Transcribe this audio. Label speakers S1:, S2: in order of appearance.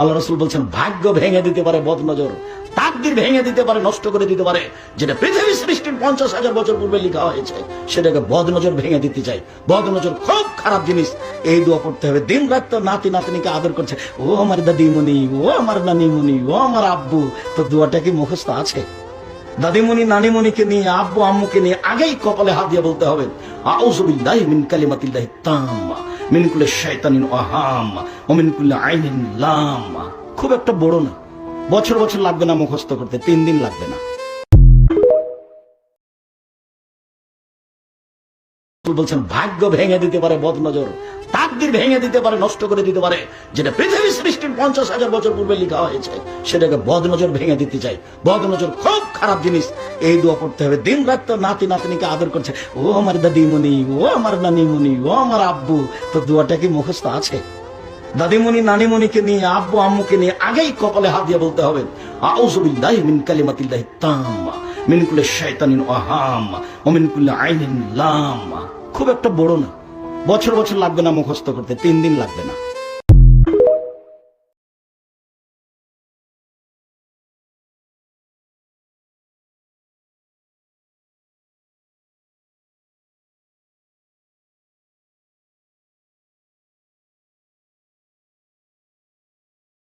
S1: আল্লাহ রসুল বলছেন, ভাগ্য ভেঙে দিতে পারে বদনজর, তাকদির ভেঙে দিতে পারে, নষ্ট করে দিতে পারে, যেটা পৃথিবী সৃষ্টির পঞ্চাশ হাজার বছর পূর্বে লেখা হয়েছে, সেটাকে বদনজর ভেঙে দিতে চাই। বদনজর খুব খারাপ জিনিস। এই দোয়া পড়তে হবে। দিন রাত তো নাতি নাতনিকে আদর করছে। ও আমার দাদিমণি, ও আমার নানিমণি, ও আমার আব্বু, তো দোয়াটা কি মুখস্থ আছে? দাদিমণি, নানিমণিকে নিয়ে, আব্বু, আম্মুকে নিয়ে আগেই কপালে হাত দিয়ে বলতে হবে আউযুবিল্লাহি মিন কালিমাতিল্লাহি তাম্মা। মিন কুল্লি শাইতানিন ওয়াহাম্মা ওয়া মিন কুল্লি আইনিন লাম। খুব একটা বড় না। বছর বছর লাগবে না মুখস্থ করতে, তিন দিন লাগবে না। বলছেন, ভাগ্য ভেঙে দিতে পারে বদনজর, তাকদির ভেঙে দিতে পারে, নষ্ট করে দিতে পারে, যেটা পৃথিবী সৃষ্টির পঞ্চাশ হাজার বছর পূর্বে লেখা হয়েছে, সেটাকে বদনজর ভেঙে দিতে চাই বদনজর খুব খারাপ জিনিস। এই দোয়া পড়তে হবে। দিন রাত তো নাতি নাতনিকে আদর করছে। ও আমার দাদিমণি, ও আমার নানিমণি, ও আমার আব্বু তো দোয়াটা কি মুখস্থ আছে? দাদিমণি, নানিমণিকে নিয়ে, আব্বু, আম্মুকে নিয়ে আগেই কপালে হাত দিয়ে বলতে হবে আউযুবিল্লাহি মিন কালিমাতিল্লাহি তাম্মা। মিন কুল্লি শাইতানিন ওয়াহাম্মা ও মিন কুল্লি আইনিন লাম। খুব একটা বড় না। বছর বছর লাগবে না মুখস্থ করতে, তিন দিন লাগবে না।